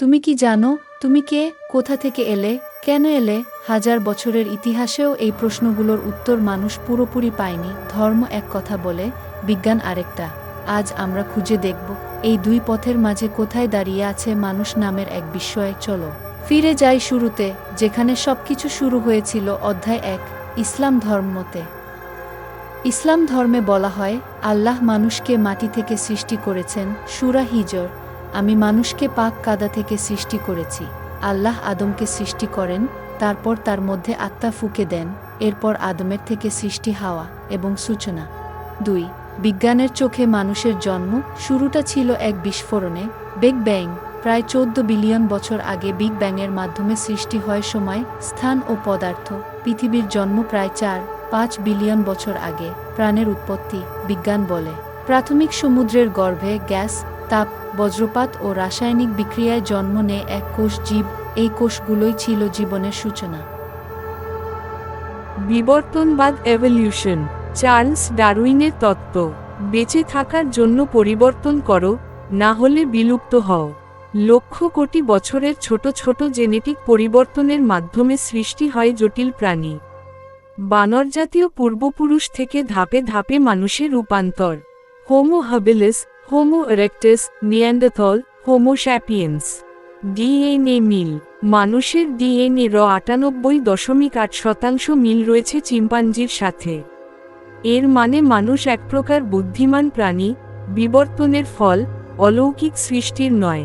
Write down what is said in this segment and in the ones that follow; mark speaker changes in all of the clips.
Speaker 1: তুমি কি জানো তুমি কে, কোথা থেকে এলে, কেন এলে? হাজার বছরের ইতিহাসেও এই প্রশ্নগুলোর উত্তর মানুষ পুরোপুরি পায়নি। ধর্ম এক কথা বলে, বিজ্ঞান আরেকটা। আজ আমরা খুঁজে দেখব, এই দুই পথের মাঝে কোথায় দাঁড়িয়ে আছে মানুষ নামের এক বিস্ময়ে। চলো, ফিরে যাই শুরুতে, যেখানে সবকিছু শুরু হয়েছিল অধ্যায় এক, ইসলাম ধর্মতে ইসলাম ধর্মে বলা হয়, আল্লাহ মানুষকে মাটি থেকে সৃষ্টি করেছেন, সুরা হিজর। আমি মানুষকে পাক কাদা থেকে সৃষ্টি করেছি। আল্লাহ আদমকে সৃষ্টি করেন, তারপর তার মধ্যে আত্মা ফুকে দেন, এরপর আদমের থেকে সৃষ্টি হাওয়া এবং সূচনা। দুই, বিজ্ঞানের চোখে মানুষের জন্ম, শুরুটা ছিল এক বিস্ফোরণে, বিগ ব্যাং, প্রায় চোদ্দ বিলিয়ন বছর আগে বিগ ব্যাংয়ের মাধ্যমে সৃষ্টি হয় সময়, স্থান ও পদার্থ, পৃথিবীর জন্ম প্রায় চার, পাঁচ বিলিয়ন বছর আগে, প্রাণের উৎপত্তি, বিজ্ঞান বলে। প্রাথমিক সমুদ্রের গর্ভে গ্যাস, তাপ বজ্রপাত ও রাসায়নিক বিক্রিয়ায় জন্ম নেয় এক কোষ জীব। এই কোষগুলোই ছিল জীবনের সূচনা।
Speaker 2: বিবর্তনবাদ এভলিউশন চার্লস ডারউইনের তত্ত্ব, বেঁচে থাকার জন্য পরিবর্তন করো, না হলে বিলুপ্ত হও। লক্ষ কোটি বছরের ছোট ছোট জেনেটিক পরিবর্তনের মাধ্যমে সৃষ্টি হয় জটিল প্রাণী। বানরজাতীয় পূর্বপুরুষ থেকে ধাপে ধাপে মানুষের রূপান্তর। Homo habilis Homo erectus Neanderthal Homo sapiens DNA মিল মানুষের ডিএনএ র আটানব্বই দশমিক আট শতাংশ মিল রয়েছে চিম্পাঞ্জির সাথে। এর মানে মানুষ এক প্রকার বুদ্ধিমান প্রাণী, বিবর্তনের ফল, অলৌকিক সৃষ্টির নয়।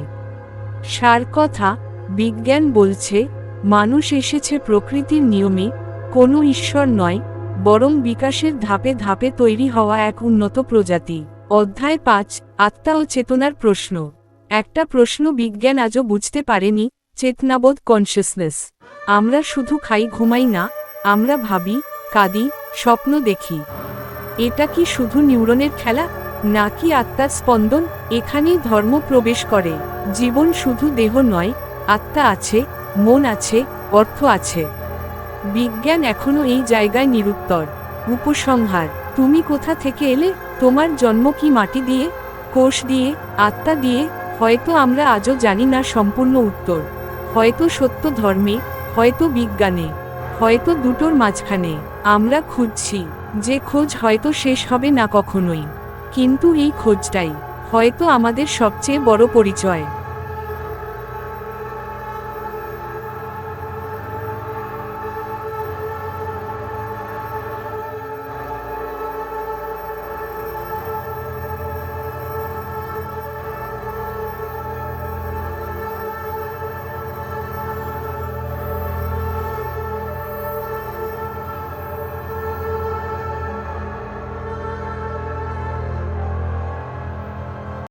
Speaker 2: সার কথা, বিজ্ঞান বলছে, মানুষ এসেছে প্রকৃতির নিয়মে, কোনো ঈশ্বর নয়, বরং বিকাশের ধাপে ধাপে তৈরি হওয়া এক উন্নত প্রজাতি। অধ্যায় পাঁচ, আত্মা ও চেতনার প্রশ্ন। একটা প্রশ্ন বিজ্ঞান আজও বুঝতে পারেনি, চেতনাবোধ কনসিয়াসনেস আমরা শুধু খাই, ঘুমাই না, আমরা ভাবি, কাঁদি, স্বপ্ন দেখি। এটা কি শুধু নিউরনের খেলা, নাকি আত্মার স্পন্দন? এখানেই ধর্ম প্রবেশ করে। জীবন শুধু দেহ নয়, আত্মা আছে, মন আছে, অর্থ আছে। বিজ্ঞান এখনও এই জায়গায় নিরুত্তর। উপসংহার। তুমি কোথা থেকে এলে? তোমার জন্ম কি মাটি দিয়ে, কোষ দিয়ে, আত্মা দিয়ে? হয়তো আমরা আজও জানি না সম্পূর্ণ উত্তর। হয়তো সত্য ধর্মে, হয়তো বিজ্ঞানে, হয়তো দুটোর মাঝখানে। আমরা খুঁজছি, যে খোঁজ হয়তো শেষ হবে না কখনোই। কিন্তু এই খোঁজটাই হয়তো আমাদের সবচেয়ে বড় পরিচয়।